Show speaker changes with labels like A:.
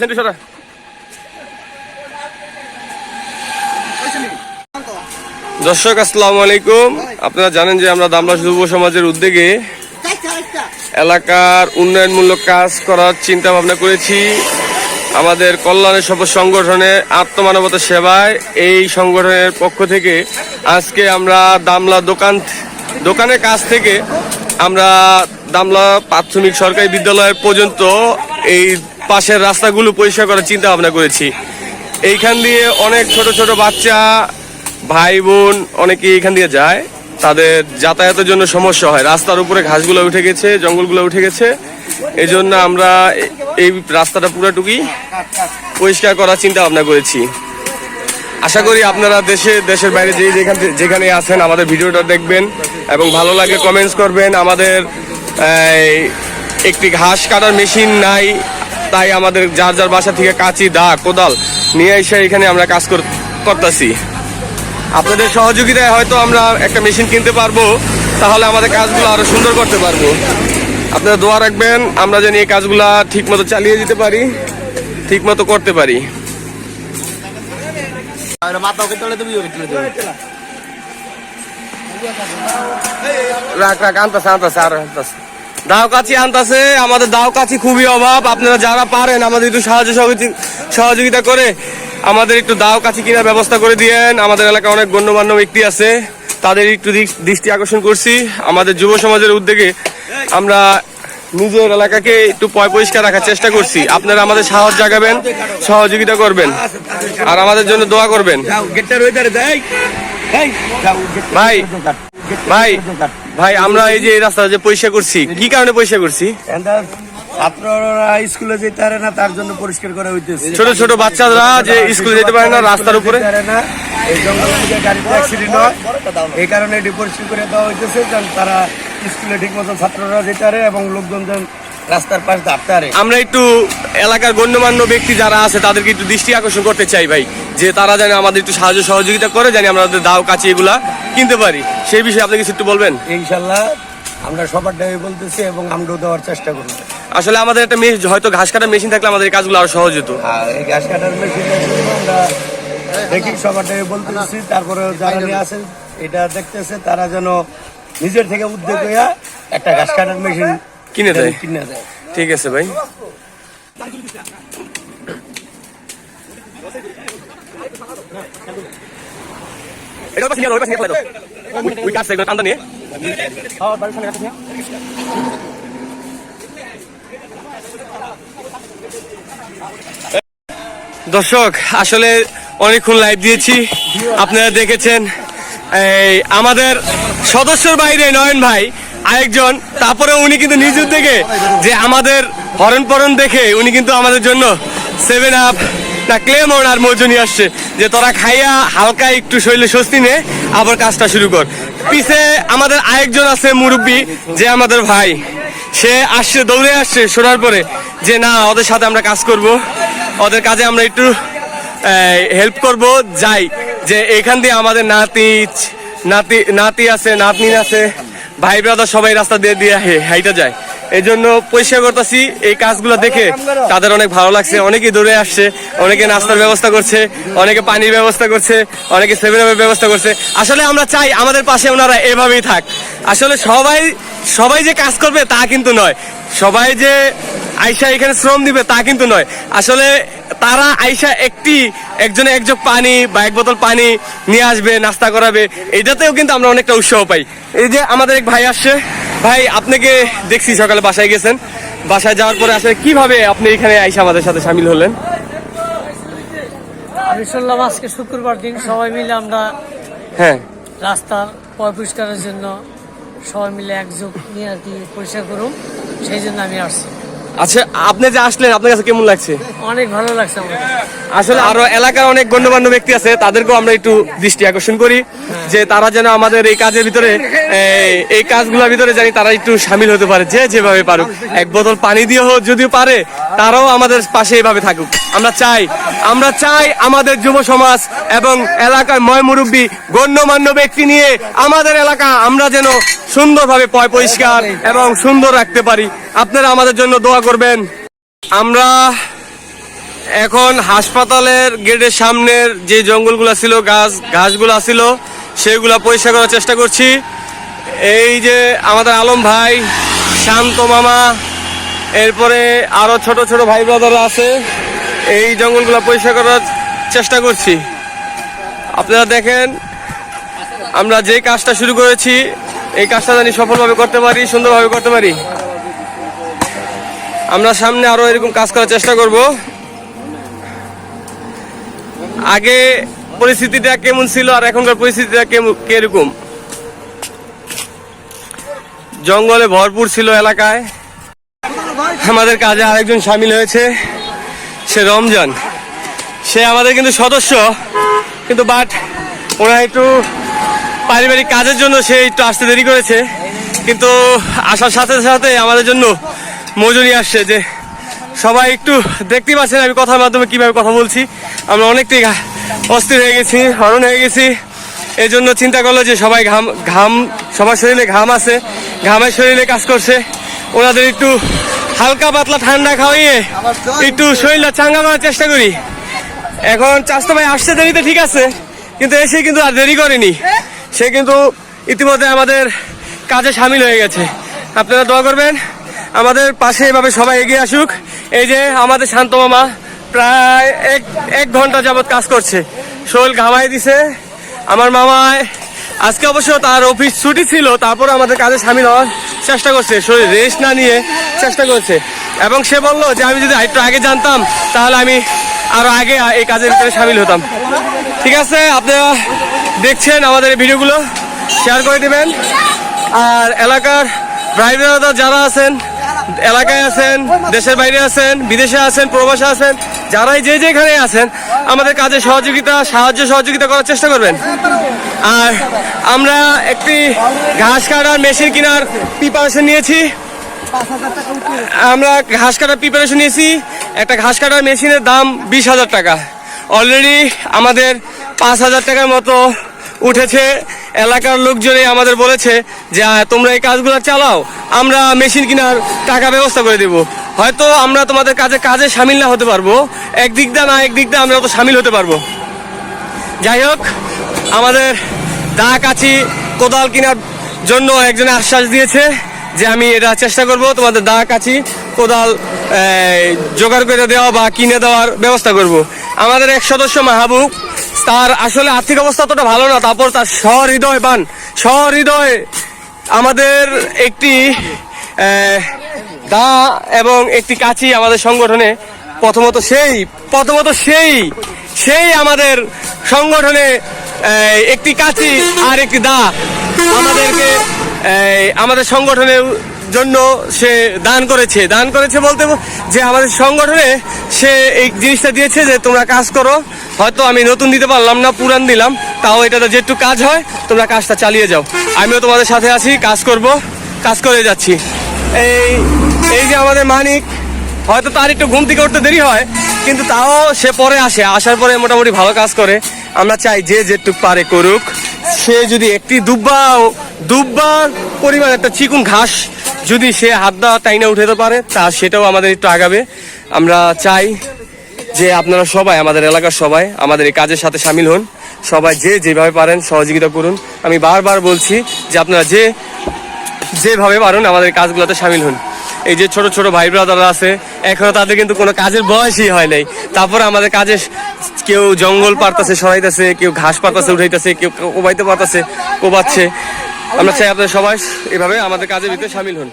A: সেন্টু সরা। দর্শক, আসসালামু আলাইকুম। আপনারা জানেন যে আমরা দামলা যুব সমাজের উদ্যোগে এলাকার উন্নয়নমূলক কাজ করার চিন্তা ভাবনা করেছি। আমাদের কল্যাণের সব সংগঠনে আত্মমানবতা সেবায় এই সংগঠনের পক্ষ থেকে আজকে আমরা দামলা দোকান দোকানের কাছ থেকে আমরা দামলা প্রাথমিক সরকারি বিদ্যালয় পর্যন্ত এই পাশের রাস্তাগুলো পরিষ্কার করার চিন্তা ভাবনা করেছি। এইখান দিয়ে অনেক ছোট ছোট বাচ্চা, ভাই বোন অনেকে এখান দিয়ে যায়। তাদের যাতায়াতের জন্য সমস্যা হয়। রাস্তার উপরে ঘাসগুলো উঠে গেছে, জঙ্গলগুলো উঠে গেছে। এই জন্য আমরা এই রাস্তাটা পুরাটুকি পরিষ্কার করার চিন্তা ভাবনা করেছি। আশা করি আপনারা দেশে, দেশের বাইরে যে যেখান যেখানে আছেন আমাদের ভিডিওটা দেখবেন এবং ভালো লাগে কমেন্টস করবেন। আমাদের একটি ঘাস কাটার মেশিন নাই তাই আমাদের যার যার বাসা থেকে কাঁচি দা কোদাল নিয়ে এসে এখানে আমরা কাজ কর- করতেছি। আপনাদের সহযোগিতায় হয়তো আমরা একটা মেশিন কিনতে পারব তাহলে আমাদের কাজগুলো আরও সুন্দর করতে পারব। আপনারা দোয়া রাখবেন আমরা যেন এই কাজগুলা ঠিক মতো চালিয়ে যেতে পারি ঠিক মতো করতে পারি। রাখ রাখ আনতাছে আনতাছে আর দাও কাছি আনতাছে আমাদের দাও কাছি খুবই অভাব আপনারা যারা পারেন আমাদের একটু সাহায্য সহযোগি- সহযোগিতা করে আমাদের একটু দাও কাছি কেনার ব্যবস্থা করে দিয়েন। আমাদের এলাকায় অনেক গণ্যমান্য ব্যক্তি আছে তাদের একটু দৃষ্টি আকর্ষণ করছি। আমাদের যুব সমাজের উদ্যোগে আমরা নিজের এলাকাকে একটু পয় পরিষ্কার রাখার চেষ্টা করছি। আপনারা আমাদের সাহস জাগাবেন সহযোগিতা করবেন আর আমাদের জন্য দোয়া করবেন। ভাই ভাই ভাই আমরা এই যে রাস্তা যে পরিষ্কার করছি কি কারণে পয়সা করছি?
B: ছাত্ররা স্কুলে যেতে পারে না তার জন্য পরিষ্কার করা হইতেছে।
A: ছোট ছোট বাচ্চারা যে স্কুলে যেতে পারে না রাস্তার উপরে?
B: না এই গাড়িতে অ্যাক্সিডেন্ট হয় এই কারণে এটি পরিষ্কার করে দেওয়া হইতেছে কারণ তারা স্কুলে ঠিক মতো ছাত্ররা যেতে পারে এবং লোকজন যেন রাস্তার পাশে হাঁটতে
A: আমরা একটু এলাকার গণ্যমান্য ব্যক্তি যারা আছে তাদেরকে একটু দৃষ্টি আকর্ষণ করতে চাই ভাই যে তারা যেন আমাদের একটু সাহায্য সহযোগিতা করে জানি আমরা দাও কাছে এগুলা কিনতে পারি। সেই বিষয়ে আপনি কিছু একটু বলবেন?
B: ইনশাল্লাহ আমরা সবার দাবি বলতেছি এবং আমরাও দেওয়ার চেষ্টা করব।
A: আসলে আমাদের একটা মেশিন হয়তো ঘাস কাটার মেশিন থাকলে আমাদের এই কাজগুলো আরও সহজ হতো।
B: এই ঘাস কাটার জন্য আমরা দেখি সবার দাবি বলতেছি তারপরে যারা নিয়ে আসেন এটা দেখতেছে তারা যেন নিজের থেকে উদ্যোগ হইয়া একটা ঘাস কাটার মেশিন
A: কিনে দেয়?
B: কিনে দেয়।
A: ঠিক আছে ভাই। এটা পাশে নিয়ে। নিয়ে ফেলে দাও নিয়ে। দর্শক আসলে অনেকক্ষণ লাইভ দিয়েছি। আপনারা দেখেছেন এই আমাদের সদস্যর বাইরে নয়ন ভাই। আরেকজন, তারপরে উনি কিন্তু নিজ উদ্যোগে যে আমাদের হরণ পরণ দেখে উনি কিন্তু আমাদের জন্য সেভেন আপ না ক্লেমন আর মজু নিয়ে আসছে। যে তোরা খাইয়া হালকা একটু শরীরে স্বস্তি নে, আবার কাজটা শুরু কর। পিছে আমাদের আরেকজন আছে মুরব্বী, যে আমাদের ভাই। সে আসছে, দৌড়ে আসছে শোনার পরে যে, না, ওদের সাথে আমরা কাজ করব। ওদের কাজে আমরা একটু হেল্প করব। যাই। যে এখান দিয়ে আমাদের নাতি নাতি নাতি আছে, নাতনি আছে। ভাই ব্রাদার সবাই রাস্তা দিয়ে দিয়ে হাইটা যায়। এই জন্য পরিষ্কার করতেছি, এই কাজগুলো দেখে তাদের অনেক ভালো লাগছে অনেকে দৌড়ে আসছে, অনেকে নাস্তার ব্যবস্থা করছে, অনেকে পানির ব্যবস্থা করছে, অনেকে সেভেন ব্যবস্থা করছে। আসলে আমরা চাই আমাদের পাশে ওনারা এভাবেই থাক। আসলে সবাই সবাই যে কাজ করবে তা কিন্তু নয়। সবাই যে আইসা এখানে শ্রম দিবে তা কিন্তু নয়। আসলে তারা আইসা একটি, একজনে একজগ পানি বা এক বোতল পানি নিয়ে আসবে, নাস্তা করাবে, এটাতেও কিন্তু আমরা অনেকটা উৎসাহ পাই। এই যে আমাদের এক ভাই আসছে ভাই আপনাকে দেখছি সকালে বাসায় গেছেন। বাসায় যাওয়ার পরে আসলে কীভাবে আপনি এখানে আইসা আমাদের সাথে সামিল হলেন?
C: আমি শুনলাম আজকে শুক্রবার দিন সবাই মিলে আমরা
A: হ্যাঁ।
C: রাস্তার পয় পরিষ্কারের জন্য সবাই মিলে একযোগ নিয়ে আর কি পরিষ্কার করুন সেই জন্য আমি আসছি।
A: আচ্ছা আপনি যে আসলেন আপনার কাছে কেমন লাগছে?
C: অনেক ভালো লাগছে
A: আসলে আরও এলাকার অনেক গণ্যমান্য ব্যক্তি আছে তাদেরকেও আমরা একটু দৃষ্টি আকর্ষণ করি যে তারা যেন আমাদের এই কাজের ভিতরে এই, কাজগুলোর ভিতরে জানি তারা একটু সামিল হতে পারে যে যেভাবে পারুক। এক বোতল পানি দিয়ে হোক যদিও পারে তারাও আমাদের পাশে এইভাবে থাকুক। আমরা চাই আমরা চাই আমাদের যুব সমাজ এবং এলাকার ময় মুরব্বী গণ্যমান্য ব্যক্তি নিয়ে আমাদের এলাকা আমরা যেন সুন্দরভাবে পয় পরিষ্কার এবং সুন্দর রাখতে পারি। আপনারা আমাদের জন্য দোয়া করবেন। আমরা এখন হাসপাতালের গেটের সামনের যে জঙ্গলগুলো ছিল, গাছ ঘাসগুলো ছিল, সেগুলো পরিষ্কার করার চেষ্টা করছি। এই যে আমাদের আলম ভাই, শান্ত মামা, এরপরে আরও ছোট ছোট ভাই ব্রাদাররা আছে, এই জঙ্গলগুলো পরিষ্কার করার চেষ্টা করছি। আপনারা দেখেন, আমরা যে কাজটা শুরু করেছি এই কাজটা জানি সফলভাবে করতে পারি, সুন্দরভাবে করতে পারি। আমরা সামনে আরও এরকম কাজ করার চেষ্টা করব। আগে পরিস্থিতিটা কেমন ছিল আর এখনকার পরিস্থিতিটা কীরকম? জঙ্গলে ভরপুর ছিল এলাকায়। আমাদের কাজে আরেকজন সামিল হয়েছে, সে রমজান। সে আমাদের কিন্তু সদস্য, কিন্তু বাট ওরা একটু পারিবারিক কাজের জন্য সে একটু আসতে দেরি করেছে। কিন্তু আসার সাথে সাথে আমাদের জন্য মজুরি আসছে যে সবাই একটু দেখতে পাচ্ছেন আমি কথার মাধ্যমে কীভাবে কথা বলছি। আমরা অনেকটাই অস্থির হয়ে গেছি হরণ হয়ে গেছি। এই জন্য চিন্তা করল যে সবাই ঘাম ঘাম সবার শরীরে ঘাম আছে, ঘামের শরীরে কাজ করছে। ওনাদের একটু হালকা পাতলা ঠান্ডা খাওয়িয়ে একটু শরীরটা চাঙ্গা করার চেষ্টা করি। এখন চাষতো ভাই আসছে দেরিতে ঠিক আছে, কিন্তু এসে কিন্তু আর দেরি করেনি। সে কিন্তু ইতিমধ্যে আমাদের কাজে সামিল হয়ে গেছে। আপনারা দোয়া করবেন, আমাদের পাশে এভাবে সবাই এগিয়ে আসুক। এই যে আমাদের শান্ত মামা প্রায় এক এক ঘণ্টা যাবৎ কাজ করছে। শোল ঘামাই দিছে। আমার মামায় আজকে অবশ্য তার অফিস ছুটি ছিল, তারপর আমাদের কাজে সামিল হওয়ার চেষ্টা করছে। শরীর রেস্ট না নিয়ে চেষ্টা করছে। এবং সে বলল যে আমি যদি একটু আগে জানতাম, তাহলে আমি আরও আগে এই কাজের ভিতরে সামিল হতাম। ঠিক আছে, আপনারা দেখছেন আমাদের এই ভিডিওগুলো শেয়ার করে দিবেন। আর এলাকার ড্রাইভাররা যারা আছেন, এলাকায় আছেন, দেশের বাইরে আছেন, বিদেশে আছেন, প্রবাসে আছেন, যারাই যে যেখানে আছেন, আমাদের কাজে সহযোগিতা, সাহায্য সহযোগিতা করার চেষ্টা করবেন। আর আমরা একটি ঘাস কাটার মেশিন কেনার প্রিপারেশন নিয়েছি। আমরা ঘাস কাটার প্রিপারেশন নিয়েছি। একটা ঘাস কাটার মেশিনের দাম বিশ হাজার টাকা। অলরেডি আমাদের পাঁচ হাজার টাকার মতো উঠেছে। এলাকার লোকজনে আমাদের বলেছে যে তোমরা এই কাজগুলো চালাও, আমরা মেশিন কেনার টাকা ব্যবস্থা করে দেব। হয়তো আমরা তোমাদের কাজে কাজে সামিল না হতে পারব। একদিক দা না একদিক দা আমরা তো সামিল হতে পারব। যাই হোক, আমাদের দা কাছি কোদাল কেনার জন্য একজনে আশ্বাস দিয়েছে যে, আমি এটা চেষ্টা করব তোমাদের দা কাছি কোদাল জোগাড় করে দেওয়া বা কিনে দেওয়ার ব্যবস্থা করব। আমাদের এক সদস্য মাহবুব তার আসলে আর্থিক অবস্থা অতটা ভালো না, তারপর তার সহৃদয় বান। সহৃদয় আমাদের একটি দা এবং একটি কাছি আমাদের সংগঠনে, প্রথমত সেই প্রথমত সেই সেই আমাদের সংগঠনে একটি কাছি আর একটি দা। আমাদেরকে আমাদের সংগঠনের জন্য সে দান করেছে। দান করেছে বলতে যে আমাদের সংগঠনে সে এই জিনিসটা দিয়েছে যে তোমরা কাজ করো, হয়তো আমি নতুন দিতে পারলাম না, পুরান দিলাম, তাও এটাতে যেটু কাজ হয়, তোমরা কাজটা চালিয়ে যাও। আমিও তোমাদের সাথে আছি, কাজ করব, কাজ করে যাচ্ছি। এই এই যে আমাদের মানিক, হয়তো তার একটু ঘুম থেকে উঠতে দেরি হয়, কিন্তু তাও সে পরে আসে, আসার পরে মোটামুটি ভালো কাজ করে। আমরা চাই যে যেটুক পারে করুক। সে যদি একটি দুব্বা, দুব্বার পরিমাণ একটা চিকুন ঘাস যদি সে হাত দা টাইনা উঠাতে পারে, তা সেটাও আমাদের একটু আগাবে। আমরা চাই যে আপনারা সবাই, আমাদের এলাকার সবাই, আমাদের এই কাজের সাথে সামিল হন। সবাই যে যেভাবে পারেন সহযোগিতা করুন। আমি বারবার বলছি যে আপনারা যে যেভাবে পারেন আমাদের কাজগুলোতে সামিল হন। এই যে ছোট ছোট ভাই ব্রাদাররা আছে, এখনও তাদের কিন্তু কোনো কাজের বয়সই হয় নাই। তারপরে আমাদের কাজে কেউ জঙ্গল পারতাছে, সরাইতেছে, কেউ ঘাস পারতাছে, উঠাইতেছে, কেউ কোবাইতে পারতাছে, কোবাচ্ছে। আমরা চাই আপনাদের সবাই এভাবে আমাদের কাজের ভিতরে সামিল হন।